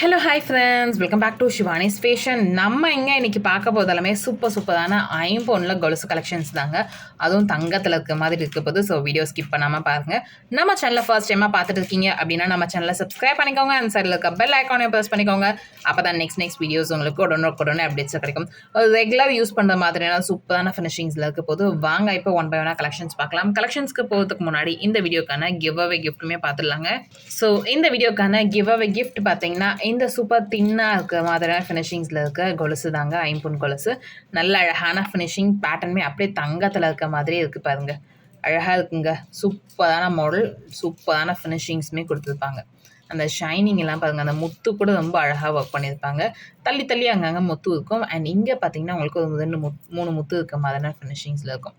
Hello hi friends welcome back to Shivani's fashion நம்ம எங்கே இன்றைக்கி பார்க்க போதெல்லாமே சூப்பர் சூப்பரான ஐம்பொன்னில் கொலுசு கலெக்ஷன்ஸ் தாங்க. அதுவும் தங்கத்தில் இருக்க மாதிரி இருக்க போது ஸோ வீடியோ ஸ்கிப் பண்ணாமல் பாருங்கள் நம்ம சேனலில் ஃபர்ஸ்ட் டைமாக பார்த்துட்டு இருக்கீங்க அப்படின்னா நம்ம சேனலை சப்ஸ்கிரைப் பண்ணிக்கோங்க. அந்த சைடில் இருக்க பெல் ஐக்கானே ப்ரெஸ் பண்ணிக்கோங்க. அப்போ தான் நெக்ஸ்ட் நெக்ஸ்ட் வீடியோஸ் உங்களுக்கு உடனே உடனே அப்டேட்ஸ் கிடைக்கும். ரெகுலர் யூஸ் பண்ணுற மாதிரியான சூப்பரான ஃபினிஷிங்ஸில் இருக்க போது வாங்க இப்போ ஒன் பை ஒன்னாக கலெக்ஷன்ஸ் பார்க்கலாம். கலெக்ஷன்ஸ்க்கு போகிறதுக்கு முன்னாடி இந்த வீடியோக்கான கிவ் அவே கிஃப்ட்டுமே பார்த்துடலாங்க. ஸோ இந்த வீடியோக்கான கிவ் அவே கிஃப்ட் பார்த்தீங்கன்னா இந்த சூப்பர் தின்னாக இருக்க மாதிரியான ஃபினிஷிங்ஸில் இருக்க கொலுசு தாங்க ஐம்பொன் கொலுசு. நல்ல அழகான ஃபினிஷிங் பேட்டர்னுமே அப்படியே தங்கத்தில் இருக்க மாதிரியே இருக்குது பாருங்க. அழகாக இருக்குங்க. சூப்பரான மாடல் சூப்பரான ஃபினிஷிங்ஸுமே கொடுத்துருப்பாங்க. அந்த ஷைனிங் எல்லாம் பாருங்கள் அந்த முத்து கூட ரொம்ப அழகாக ஒர்க் பண்ணியிருப்பாங்க. தள்ளி தள்ளி அங்கங்கே முத்து இருக்கும். அண்ட் இங்கே பார்த்தீங்கன்னா உங்களுக்கு ஒரு ரெண்டு முத் மூணு முத்து இருக்க மாதிரியான ஃபினிஷிங்ஸில் இருக்கும்.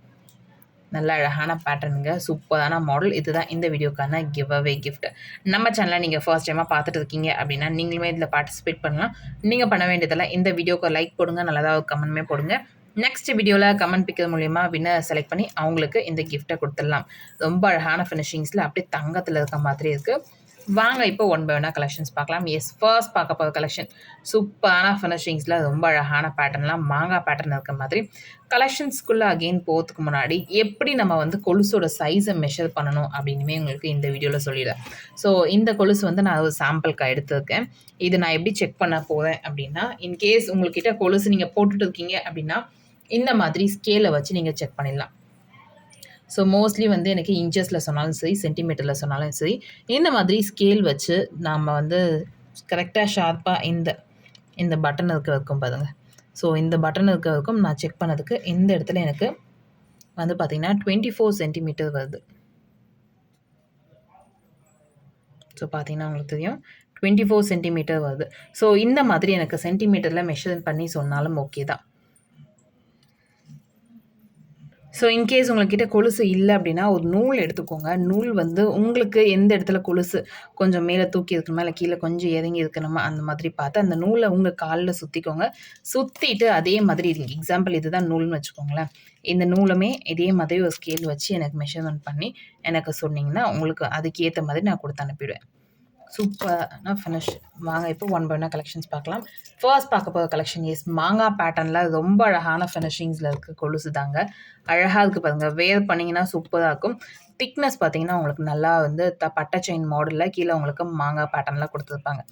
நல்ல அழகான பேட்டர்னுங்க சூப்பரான மாடல் இதுதான் இந்த வீடியோக்கான கிவ் அவே கிஃப்ட் நம்ம சேனலை நீங்கள் ஃபர்ஸ்ட் டைமாக பார்த்துட்டு இருக்கீங்க அப்படின்னா நீங்களுமே இதில் பார்ட்டிசிபேட் பண்ணலாம். நீங்கள் பண்ண வேண்டியதெல்லாம் இந்த வீடியோக்கு லைக் போடுங்க நல்லதாக கமெண்ட்மே போடுங்க. நெக்ஸ்ட் வீடியோவில் கமெண்ட் பிக்கிறது மூலிமா வின்னர் செலக்ட் பண்ணி அவங்களுக்கு இந்த கிஃப்ட்டை கொடுத்துடலாம். ரொம்ப அழகான ஃபினிஷிங்ஸில் அப்படியே தங்கத்தில் இருக்க மாதிரி இருக்குது வாங்க இப்போ ஒன் பை ஒன்னாக கலெக்ஷன்ஸ் பார்க்கலாம். எஸ் ஃபர்ஸ்ட் பார்க்க போகிற கலெக்ஷன் சூப்பரான ஃபினிஷிங்ஸில் ரொம்ப அழகான பேட்டர்ன்லாம் மாங்காய் பேட்டர்ன் இருக்க மாதிரி. கலெக்ஷன்ஸ்குள்ளே அகெயின் போகிறதுக்கு முன்னாடி எப்படி நம்ம வந்து கொலுசோட சைஸை மெஷர் பண்ணணும் அப்படின்னுமே உங்களுக்கு இந்த வீடியோவில் சொல்லிடுறேன். ஸோ இந்த கொலுசு வந்து நான் ஒரு சாம்பிளுக்காக எடுத்திருக்கேன். இது நான் எப்படி செக் பண்ண போகிறேன் அப்படின்னா இன்கேஸ் உங்கள்கிட்ட கொலுசு நீங்கள் போட்டுட்டு இருக்கீங்க அப்படின்னா இந்த மாதிரி ஸ்கேலை வச்சு நீங்கள் செக் பண்ணிடலாம். ஸோ மோஸ்ட்லி வந்து எனக்கு இன்ச்சஸில் சொன்னாலும் சரி சென்டிமீட்டரில் சொன்னாலும் சரி இந்த மாதிரி ஸ்கேல் வச்சு நாம் வந்து கரெக்டாக ஷார்ப்பாக இந்த இந்த பட்டன் இருக்க வரைக்கும் பாருங்கள் ஸோ இந்த பட்டன் இருக்க வரைக்கும் நான் செக் பண்ணதுக்கு இந்த இடத்துல எனக்கு வந்து பார்த்திங்கன்னா டுவெண்ட்டி ஃபோர் சென்டிமீட்டர் வருது. ஸோ பார்த்தீங்கன்னா உங்களுக்கு தெரியும் டுவெண்ட்டி ஃபோர் சென்டிமீட்டர் வருது. ஸோ இந்த மாதிரி எனக்கு சென்டிமீட்டரில் மெஷர் பண்ணி சொன்னாலும் ஓகே தான். ஸோ இன்கேஸ் உங்கள்கிட்ட கொலுசு இல்லை அப்படின்னா ஒரு நூல் எடுத்துக்கோங்க. நூல் வந்து உங்களுக்கு எந்த இடத்துல கொலுசு கொஞ்சம் மேலே தூக்கி இருக்கணுமா இல்லை கீழே கொஞ்சம் இறங்கி இருக்கணுமா அந்த மாதிரி பார்த்து அந்த நூலை உங்கள் காலில் சுற்றிக்கோங்க சுற்றிட்டு அதே மாதிரி எக்ஸாம்பிள் இதுதான் நூல்னு வச்சுக்கோங்களேன். இந்த நூலுமே இதே மாதிரி ஒரு ஸ்கேல் வச்சு எனக்கு மெஷர்மெண்ட் பண்ணி எனக்கு சொன்னிங்கன்னா உங்களுக்கு அதுக்கேற்ற மாதிரி நான் கொடுத்து அனுப்பிடுவேன். சூப்பரான ஃபினிஷ் வாங்க இப்போ ஒன் பை ஒன்னாக கலெக்ஷன்ஸ் பார்க்கலாம். ஃபர்ஸ்ட் பார்க்க போகிற கலெக்ஷன் இஸ் மாங்காய் பேட்டர்னில் ரொம்ப அழகான ஃபினிஷிங்ஸில் இருக்குது கொலுசு தாங்க அழகாக இருக்குது பாருங்கள் வேர் பண்ணிங்கன்னா சூப்பராக இருக்கும். திக்னஸ் பார்த்தீங்கன்னா உங்களுக்கு நல்லா வந்து த பட்டை செயின் மாடலில் கீழே உங்களுக்கு மாங்காய் பேட்டர்னில் கொடுத்துருப்பாங்க.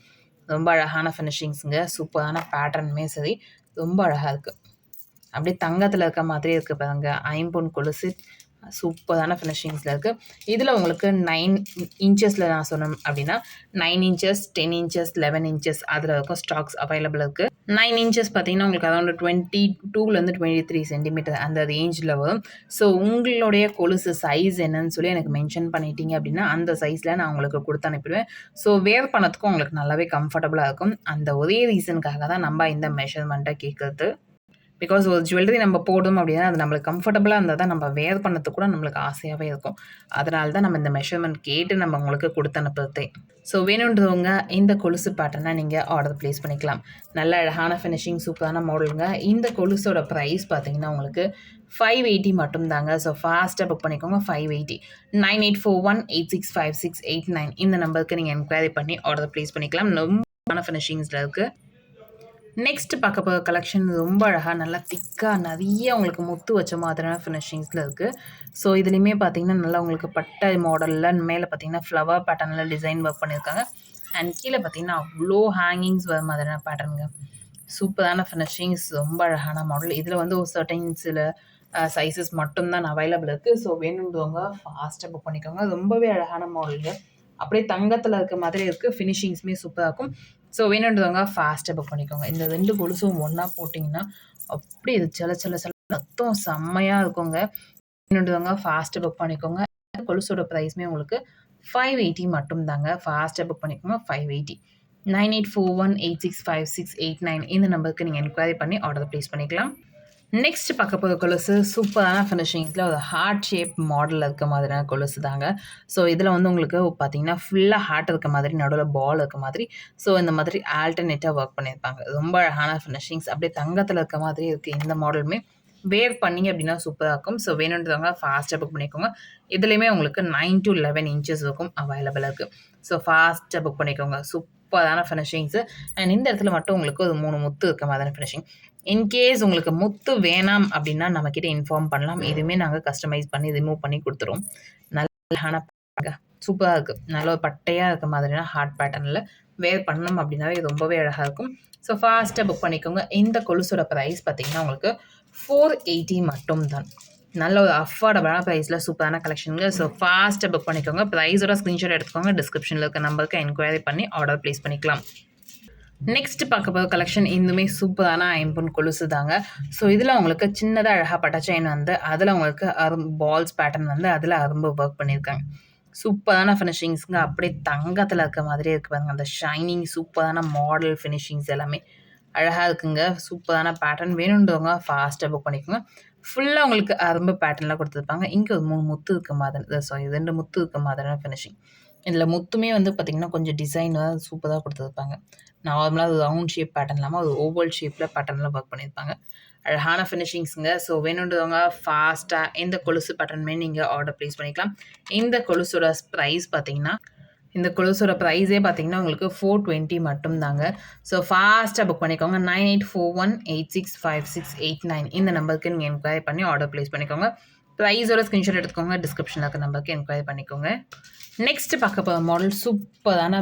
ரொம்ப அழகான ஃபினிஷிங்ஸுங்க சூப்பரான பேட்டர்னுமே சரி. ரொம்ப அழகாக இருக்குது அப்படியே தங்கத்தில் இருக்க மாதிரி இருக்குது பாருங்க. ஐம்பொன் கொலுசு சூப்பரான ஃபினிஷிங்ஸில் இருக்குது இதில் உங்களுக்கு நைன் இன்ச்சஸில் நான் சொன்னேன் அப்படின்னா nine inches ten inches eleven inches அதில் இருக்கும் ஸ்டாக்ஸ் அவைலபிள் இருக்குது நைன் இன்ச்சஸ் பார்த்தீங்கன்னா உங்களுக்கு அரௌண்ட் டுவெண்ட்டி டூலேருந்து டுவெண்ட்டி த்ரீ சென்டிமீட்டர் அந்த ரேஞ்சில் வரும். ஸோ உங்களுடைய கொலுசு சைஸ் என்னன்னு சொல்லி எனக்கு மென்ஷன் பண்ணிட்டீங்க அப்படின்னா அந்த சைஸில் நான் உங்களுக்கு கொடுத்து அனுப்பிடுவேன். ஸோ வேர் பண்ணதுக்கும் உங்களுக்கு நல்லாவே கம்ஃபர்டபுளாக இருக்கும். அந்த ஒரே ரீசனுக்காக தான் நம்ம இந்த மெஷர்மெண்ட்டை கேட்குறது பிகாஸ் ஒரு ஜுவல்லரி நம்ம போடும் அப்படின்னா அது நம்மளுக்கு கம்ஃபர்டபுளாக இருந்தால் தான் நம்ம வேர் பண்ணது கூட நம்மளுக்கு ஆசையாகவே இருக்கும். அதனால தான் நம்ம இந்த மெஷர்மெண்ட் கேட்டு நம்ம உங்களுக்கு கொடுத்து அனுப்புறதே. ஸோ வேணுன்றவங்க இந்த கொலுசு பேட்டர்னை நீங்கள் ஆர்டர் ப்ளேஸ் பண்ணிக்கலாம். நல்ல அழகான ஃபினிஷிங் சூப்பரான மாடலுங்க இந்த கொலுசோட ப்ரைஸ் பார்த்தீங்கன்னா உங்களுக்கு ஃபைவ் எயிட்டி மட்டும்தாங்க. ஸோ ஃபாஸ்ட்டாக புக் பண்ணிக்கோங்க five eighty nine eight four one eight six five six eight nine இந்த நம்பருக்கு நீங்கள் என்கொயரி பண்ணி ஆர்டர் ப்ளேஸ் பண்ணிக்கலாம். ரொம்ப ஃபினிஷிங்ஸில் இருக்குது நெக்ஸ்ட் பார்க்க போகிற கலெக்ஷன் ரொம்ப அழகாக நல்லா திக்காக நிறைய உங்களுக்கு முத்து வச்ச மாதிரியான ஃபினிஷிங்ஸில் இருக்குது ஸோ இதுலேயுமே பார்த்தீங்கன்னா நல்லா உங்களுக்கு பட்டை மாடலில் மேலே பார்த்தீங்கன்னா ஃப்ளவர் பேட்டர்னில் டிசைன் ஒர்க் பண்ணியிருக்காங்க. அண்ட் கீழே பார்த்தீங்கன்னா அவ்வளோ ஹேங்கிங்ஸ் வர மாதிரியான பேட்டர்னுங்க சூப்பரான ஃபினிஷிங்ஸ் ரொம்ப அழகான மாடல் இதில் வந்து ஒரு சர்டைன் சில சைஸஸ் மட்டும்தான் அவைலபிள் இருக்குது ஸோ வேணுன்றவங்க ஃபாஸ்ட்டாக புக் பண்ணிக்கோங்க. ரொம்பவே அழகான மாடலுங்க அப்படியே தங்கத்தில் இருக்க மாதிரி இருக்குது ஃபினிஷிங்ஸுமே சூப்பராக இருக்கும். ஸோ வேணுன்றவங்க ஃபாஸ்ட்டாக புக் பண்ணிக்கோங்க. இந்த ரெண்டு கொலுசும் ஒன்றா போட்டிங்கன்னா அப்படி இது சில சில சில ரத்தம் செம்மையாக இருக்குங்க. வேணுன்றவங்க ஃபாஸ்ட்டாக புக் பண்ணிக்கோங்க. கொலுசோட ப்ரைஸுமே உங்களுக்கு ஃபைவ் எயிட்டி மட்டும் தாங்க ஃபாஸ்ட்டாக புக் பண்ணிக்கோங்க. Five eighty nine eight four one eight six five six eight nine இந்த நம்பருக்கு நீங்கள் என்கொயரி பண்ணி ஆர்டர் ப்ளேஸ் பண்ணிக்கலாம். நெக்ஸ்ட் பார்க்க போகிற கொலுசு சூப்பரான ஃபினிஷிங்ஸில் ஒரு ஹார்ட் ஷேப் மாடலில் இருக்க மாதிரியான கொலுசு தாங்க. ஸோ இதில் வந்து உங்களுக்கு பார்த்தீங்கன்னா ஃபுல்லாக ஹார்ட் இருக்க மாதிரி நடுவில் பால் இருக்க மாதிரி ஸோ இந்த மாதிரி ஆல்டர்னேட்டாக ஒர்க் பண்ணியிருப்பாங்க. ரொம்ப அழகான ஃபினிஷிங்ஸ் அப்படியே தங்கத்தில் இருக்க மாதிரி இருக்குது இந்த மாடலுமே வேர் பண்ணிங்க அப்படின்னா சூப்பராக இருக்கும். ஸோ வேணுன்றவங்க ஃபாஸ்ட்டாக புக் பண்ணிக்கோங்க. இதுலேயுமே உங்களுக்கு நைன் டு லெவன் இன்ச்சஸ் இருக்கும் அவைலபிளாக இருக்குது ஸோ ஃபாஸ்ட்டாக புக் பண்ணிக்கோங்க. சூப்பரான ஃபினிஷிங்ஸு அண்ட் இந்த இடத்துல மட்டும் உங்களுக்கு ஒரு மூணு முத்து இருக்க மாதிரி ஃபினிஷிங் இன்கேஸ் உங்களுக்கு முத்து வேணாம் அப்படின்னா நம்மக்கிட்ட இன்ஃபார்ம் பண்ணலாம். இதுவுமே நாங்கள் கஸ்டமைஸ் பண்ணி ரிமூவ் பண்ணி கொடுத்துருவோம். நல்ல சூப்பராக இருக்குது நல்ல ஒரு பட்டையாக இருக்க மாதிரினா ஹார்ட் பேட்டர்னில் வேர் பண்ணோம் அப்படின்னாவே ரொம்பவே அழகாக இருக்கும். ஸோ ஃபாஸ்ட்டாக புக் பண்ணிக்கோங்க. இந்த கொலுசோட ப்ரைஸ் பார்த்தீங்கன்னா உங்களுக்கு ஃபோர் எயிட்டி மட்டும் தான் நல்ல ஒரு அஃபோர்டபுளான ப்ரைஸில் சூப்பரான கலெக்ஷனுங்க ஸோ ஃபாஸ்ட்டாக புக் பண்ணிக்கோங்க. ப்ரைஸோட ஸ்க்ரீன்ஷாட் எடுத்துக்கோங்க. டிஸ்கிரிப்ஷனில் இருக்க நம்பருக்கு என்கொயரி பண்ணி ஆர்டர் ப்ளேஸ் பண்ணிக்கலாம். நெக்ஸ்ட் பார்க்க போகிற கலெக்ஷன் இன்னுமே சூப்பரான ஐம்பொன் கொலுசு தாங்க. ஸோ இதில் உங்களுக்கு சின்னதாக அழகாக பட்ட செயின் வந்து அதில் உங்களுக்கு அரும் பால்ஸ் பேட்டர்ன் வந்து அதில் அரும்பு ஒர்க் பண்ணியிருக்காங்க. சூப்பரான ஃபினிஷிங்ஸுங்க அப்படியே தங்கத்தில் இருக்க மாதிரியே இருக்கு பாருங்க. அந்த ஷைனிங் சூப்பரான மாடல் ஃபினிஷிங்ஸ் எல்லாமே. அழகாக இருக்குங்க. சூப்பரான பேட்டர்ன் வேணுன்றவங்க ஃபாஸ்ட்டாக புக் பண்ணிக்கோங்க. ஃபுல்லாக உங்களுக்கு அரும்பு பேட்டர்னில் கொடுத்துருப்பாங்க. இங்கே ஒரு மூணு முத்து இருக்க மாதிரி சாரி ரெண்டு முத்து இருக்க மாதிரியான ஃபினிஷிங் இதில் முத்துமே வந்து பார்த்திங்கன்னா கொஞ்சம் டிசைனாக சூப்பராக கொடுத்துருப்பாங்க. நார்மலாக அது ரவுண்ட் ஷேப் பேட்டர்ன் இல்லாமல் அது ஓவல் ஷேப்பில் பேட்டர்னில் ஒர்க் பண்ணியிருப்பாங்க. அழகான ஃபினிஷிங்ஸுங்க ஸோ வேணுன்றவங்க ஃபாஸ்ட்டாக எந்த கொலுசு பேட்டர்னுமே நீங்கள் ஆர்டர் ப்ளேஸ் பண்ணிக்கலாம். இந்த கொலுசோட ப்ரைஸ் பார்த்தீங்கன்னா இந்த கொலுசோட ப்ரைஸே பார்த்தீங்கன்னா உங்களுக்கு ஃபோர் டுவெண்ட்டி மட்டும்தாங்க. ஸோ ஃபாஸ்ட்டாக புக் பண்ணிக்கோங்க. Nine eight four one eight six five six eight nine இந்த நம்பருக்கு நீங்கள் என்கொயரி பண்ணி ஆர்டர் ப்ளேஸ் பண்ணிக்கோங்க. ப்ரைஸோட ஸ்க்ரீன்ஷாட் எடுத்துக்கோங்க. டிஸ்கிரிப்ஷனில் இருக்க நம்பருக்கு என்கொயரி பண்ணிக்கோங்க. நெக்ஸ்ட் பார்க்க போகிற மாடல் சூப்பரான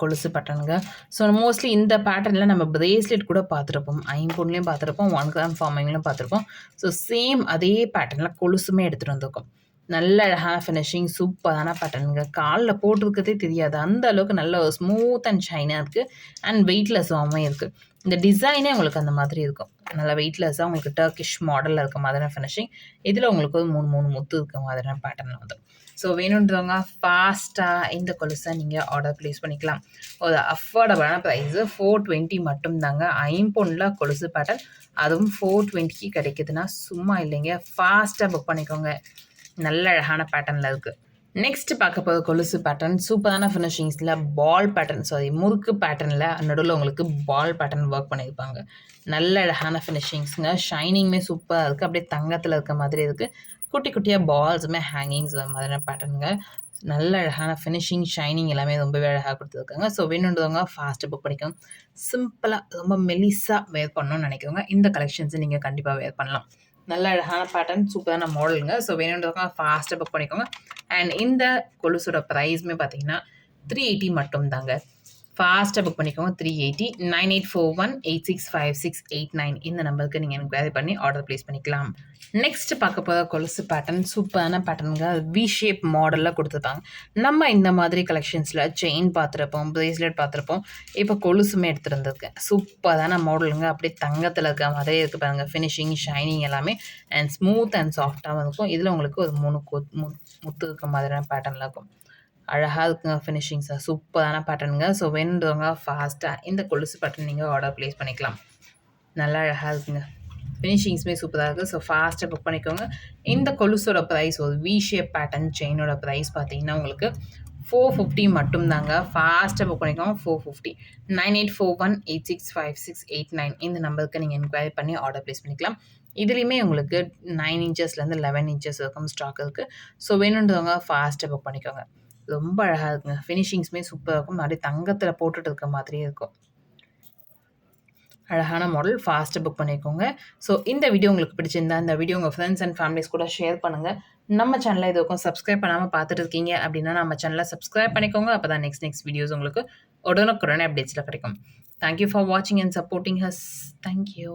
கொலுசு பட்டனுங்க ஸோ மோஸ்ட்லி இந்த பேட்டர்னில் நம்ம பிரேஸ்லெட் கூட பார்த்துருப்போம். ஐம்பொன்லேயும் பார்த்துருப்போம். ஒன் கிராம் ஃபார்மிங்லையும் பார்த்துருப்போம். ஸோ சேம் அதே பேட்டர்னில் கொலுசுமே எடுத்துகிட்டு வந்திருக்கோம். நல்ல அழகான ஃபினிஷிங் சூப்பரான பேட்டர்னுங்க காலில் போட்டிருக்கிறதே தெரியாது. அந்த அளவுக்கு நல்ல ஸ்மூத் அண்ட் ஷைனாக இருக்குது அண்ட் வெயிட்லெஸ்ஸாகவும் இருக்குது இந்த டிசைனே உங்களுக்கு அந்த மாதிரி இருக்கும். நல்லா வெயிட்லெஸ்ஸாக உங்களுக்கு டர்க்கிஷ் மாடலில் இருக்க மாதிரியான ஃபினிஷிங் இதில் உங்களுக்கு ஒரு மூணு மூணு முத்து இருக்க மாதிரியான பேட்டர்னில் வந்து ஸோ வேணுன்றவங்க ஃபாஸ்ட்டாக இந்த கொலுசை நீங்கள் ஆர்டர் ப்ளேஸ் பண்ணிக்கலாம். ஒரு அஃபோர்டபுளான ப்ரைஸு ஃபோர் டுவெண்ட்டி மட்டும்தாங்க ஐம்பொன்னில் கொலுசு பேட்டர்ன் அதுவும் ஃபோர் டுவெண்ட்டிக்கு கிடைக்குதுன்னா சும்மா இல்லைங்க. ஃபாஸ்ட்டாக புக் பண்ணிக்கோங்க. நல்ல அழகான பேட்டர்னில் இருக்குது நெக்ஸ்ட் பார்க்க போகிற கொலுசு பேட்டர்ன் சூப்பரான ஃபினிஷிங்ஸில் பால் பேட்டர்ன் சாரி முறுக்கு பேட்டர்னில் நடுவில் உங்களுக்கு பால் பேட்டர்ன் ஒர்க் பண்ணியிருப்பாங்க. நல்ல அழகான ஃபினிஷிங்ஸுங்க ஷைனிங்குமே சூப்பராக இருக்குது அப்படியே தங்கத்தில் இருக்க மாதிரி இருக்குது குட்டி குட்டியாக பால்ஸுமே ஹேங்கிங்ஸ் மாதிரியான பேட்டர்னுங்க நல்ல அழகான ஃபினிஷிங் ஷைனிங் எல்லாமே ரொம்பவே அழகாக கொடுத்துருக்காங்க. ஸோ வேணுன்றவங்க ஃபாஸ்ட்டு புக் பண்ணிக்கோங்க சிம்பிளாக ரொம்ப மெலிஸாக வேர் பண்ணணும்னு நினைக்கிறவங்க இந்த கலெக்ஷன்ஸை நீங்கள் கண்டிப்பாக வேர் பண்ணலாம். நல்ல அழகான பேட்டர்ன் சூப்பரான மாடலுங்க ஸோ வேணுன்றவங்க ஃபாஸ்ட்டாக புக் பண்ணிக்கோங்க. அண்ட் இந்த கொலுசோட ப்ரைஸுமே பார்த்தீங்கன்னா த்ரீ எயிட்டி மட்டும்தாங்க. ஃபாஸ்ட்டாக புக் பண்ணிக்கோங்க. Three eighty nine eight four one eight six five six eight nine இந்த நம்பருக்கு நீங்கள் என்கொயரி பண்ணி ஆர்டர் ப்ளேஸ் பண்ணிக்கலாம். நெக்ஸ்ட் பார்க்க போகிற கொலுசு பேட்டர்ன் சூப்பரான பேட்டர்னுங்க வி ஷேப் மாடலில் கொடுத்துருப்பாங்க நம்ம இந்த மாதிரி கலெக்ஷன்ஸில் செயின் பார்த்துருப்போம் ப்ரேஸ்லெட் பார்த்துருப்போம். இப்போ கொலுசுமே எடுத்துருந்துருக்கேன் சூப்பரான மாடலுங்க அப்படியே தங்கத்தில் இருக்க மாதிரியே இருக்குது பாருங்கள் ஃபினிஷிங் ஷைனிங் எல்லாமே. அண்ட் ஸ்மூத் அண்ட் சாஃப்டாகவும் இருக்கும். இதில் உங்களுக்கு ஒரு மூணு முத்து இருக்க மாதிரியான பேட்டர்னில் இருக்கும். அழகாக இருக்குங்க ஃபினிஷிங்ஸாக சூப்பரான பேட்டர்னுங்க ஸோ வேணுன்றவங்க ஃபாஸ்ட்டாக இந்த கொலுசு பேட்டர்ன் நீங்கள் ஆர்டர் ப்ளேஸ் பண்ணிக்கலாம். நல்லா அழகாக இருக்குங்க. ஃபினிஷிங்ஸுமே சூப்பராக இருக்குது ஸோ ஃபாஸ்ட்டாக புக் பண்ணிக்கோங்க. இந்த கொலுசோட ப்ரைஸ் ஒரு வி ஷேப் பேட்டர்ன் செயினோட ப்ரைஸ் பார்த்தீங்கன்னா உங்களுக்கு ஃபோர் ஃபிஃப்டி மட்டும்தாங்க. ஃபாஸ்ட்டாக புக் பண்ணிக்கோங்க. Four fifty nine eight four one eight six five six eight nine இந்த நம்பருக்கு நீங்கள் என்கொயரி பண்ணி ஆர்டர் ப்ளேஸ் பண்ணிக்கலாம். இதுலேயுமே உங்களுக்கு நைன் இன்ச்சஸ்லேருந்து லெவன் இன்ச்சஸ் இருக்கும் ஸ்டாக் இருக்குது ஸோ வேணுன்றவங்க ஃபாஸ்ட்டாக புக் பண்ணிக்கோங்க. ரொம்ப அழகாக இருக்குங்க. ஃபினிஷிங்ஸுமே சூப்பராக இருக்கும். அப்படியே தங்கத்தில் போட்டுட்டு இருக்க மாதிரியே இருக்கும். அழகான மாடல் ஃபாஸ்ட்டு புக் பண்ணிக்கோங்க. ஸோ இந்த வீடியோ உங்களுக்கு பிடிச்சிருந்தா இந்த வீடியோ உங்கள் ஃப்ரெண்ட்ஸ் அண்ட் ஃபேமிலிஸ் கூட ஷேர் பண்ணுங்கள் நம்ம சேனலில் இது வரைக்கும் சப்ஸ்கிரைப் பண்ணாமல் பார்த்துட்டு இருக்கீங்க அப்படின்னா நம்ம சேனலை சப்ஸ்கிரைப் பண்ணிக்கோங்க. அப்போ தான் நெக்ஸ்ட் நெக்ஸ்ட் வீடியோஸ் உங்களுக்கு உடனுக்குடனே அப்டேட்ஸில் கிடைக்கும். தேங்க்யூ ஃபார் வாட்சிங் and supporting us thank you